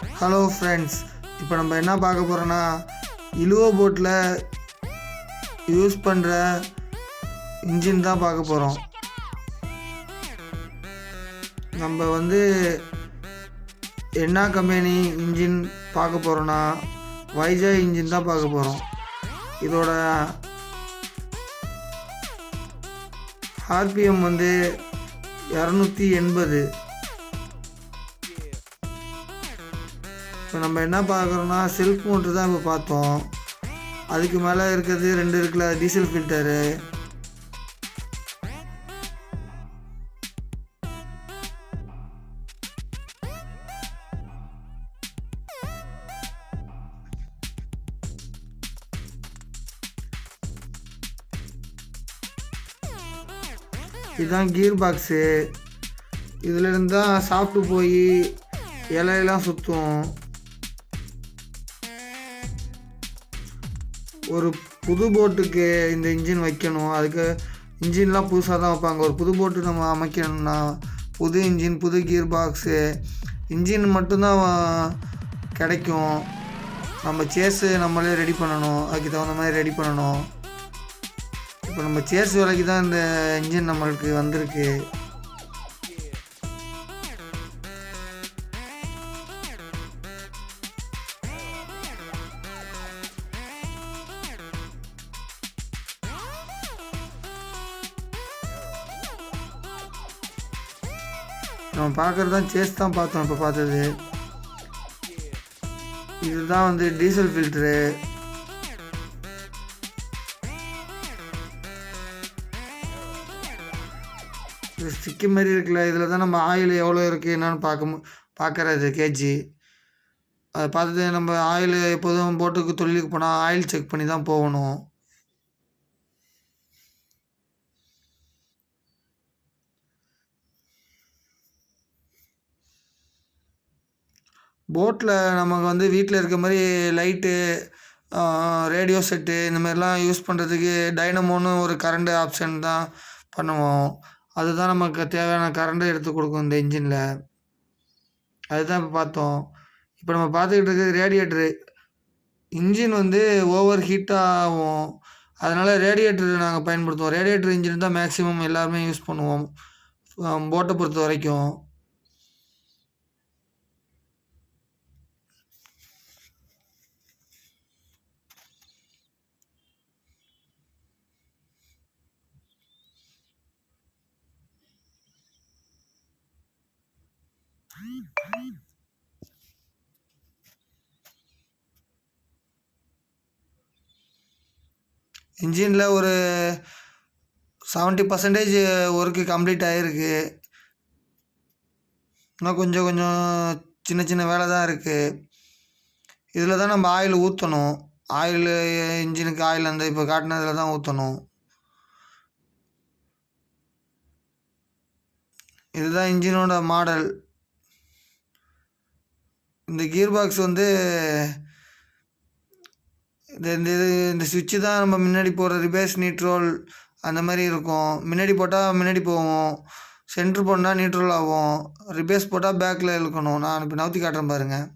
Hello friends இப்போ நம்ம என்ன பார்க்க போகிறோன்னா இழுவ போட்டில் யூஸ் பண்ணுற இன்ஜின் தான் பார்க்க போகிறோம் நம்ம வந்து என்ன கம்பெனி இன்ஜின் பார்க்க போகிறோன்னா வைஜாய் இன்ஜின் தான் பார்க்க போகிறோம் இதோட ஆர்பிஎம் வந்து இரநூத்தி எண்பது. இப்போ நம்ம என்ன பார்க்குறோன்னா செல்ஃப் மோட்ரு தான் இப்போ பார்த்தோம். அதுக்கு மேலே இருக்கிறது ரெண்டு இருக்குல்ல டீசல் ஃபில்டரு இதுதான் கீர் பாக்ஸு இதில் தான் சாப்பிட்டு போய் இலையெல்லாம் சுற்றும் ஒரு புது போட்டுக்கு இந்த இன்ஜின் வைக்கணும். அதுக்கு இன்ஜின்லாம் புதுசாக தான் வைப்பாங்க. ஒரு புது போட்டு நம்ம அமைக்கணும்னா புது இன்ஜின் புது கியர் பாக்ஸு இன்ஜின் மட்டும்தான் கிடைக்கும். நம்ம சேஸு நம்மளே ரெடி பண்ணணும். அதுக்கு தகுந்த மாதிரி ரெடி பண்ணணும். இப்போ நம்ம சேர்ஸ் விலைக்கு தான் இந்த இன்ஜின் நம்மளுக்கு வந்திருக்கு. நம்ம பார்க்குறது தான் சேஸ் தான் பார்த்தோம் இப்போ பார்த்தது. இதுதான் வந்து டீசல் ஃபில்ட்ரு இது ஸ்டிக்கு மாதிரி இருக்குல்ல இதில் தான் நம்ம ஆயில் எவ்வளோ இருக்குது என்னன்னு பார்க்க மு- கேஜி. அதை பார்த்துட்டு நம்ம ஆயில் எப்போதும் போட்டுக்கு தொழிலுக்கு போனால் ஆயில் செக் பண்ணி தான் போகணும். போட்டில் நமக்கு வந்து வீட்டில் இருக்க மாதிரி லைட்டு ரேடியோ செட்டு இந்த மாதிரிலாம் யூஸ் பண்ணுறதுக்கு டைனமோன்னு ஒரு கரண்ட் ஆப்ஷன் தான் பண்ணுவோம். அதுதான் நமக்கு தேவையான கரண்ட்டை எடுத்து கொடுக்கும் இந்த இன்ஜினில். அதுதான் இப்போ பார்த்தோம். இப்போ நம்ம பார்த்துக்கிட்டு இருக்கிறது ரேடியேட்ரு. இன்ஜின் வந்து ஓவர் ஹீட் ஆகும். அதனால் ரேடியேட்டர் நாங்கள் பயன்படுத்துவோம். ரேடியேட்டர் இன்ஜின் தான் மேக்ஸிமம் எல்லாருமே யூஸ் பண்ணுவோம். போட்டை பொறுத்த வரைக்கும். இன்ஜினில் ஒரு செவன்ட்டி பர்சன்டேஜ் ஒர்க்கு கம்ப்ளீட் ஆகிருக்கு இன்னும் கொஞ்சம் கொஞ்சம் சின்ன சின்ன வேலை தான் இருக்குது இதில் தான் நம்ம ஆயில் ஊற்றணும் ஆயில் இன்ஜினுக்கு ஆயில் அந்த இப்போ காட்டினதில் தான் ஊற்றணும் இதுதான் இன்ஜினோட மாடல் இந்த கியர் பாக்ஸ் வந்து இந்த இந்த இது இந்த சுவிட்சு தான் நம்ம முன்னாடி போடுற ரிபேஸ் நியூட்ரோல் அந்த மாதிரி இருக்கும். முன்னாடி போட்டால் முன்னாடி போவோம் சென்ட்ரு போனால் நியூட்ரல் ஆகும். ரிபேஸ் போட்டால் பேக்கில் இழுக்கணும். நான் இப்போ நவுத்தி காட்டுறேன் பாருங்கள்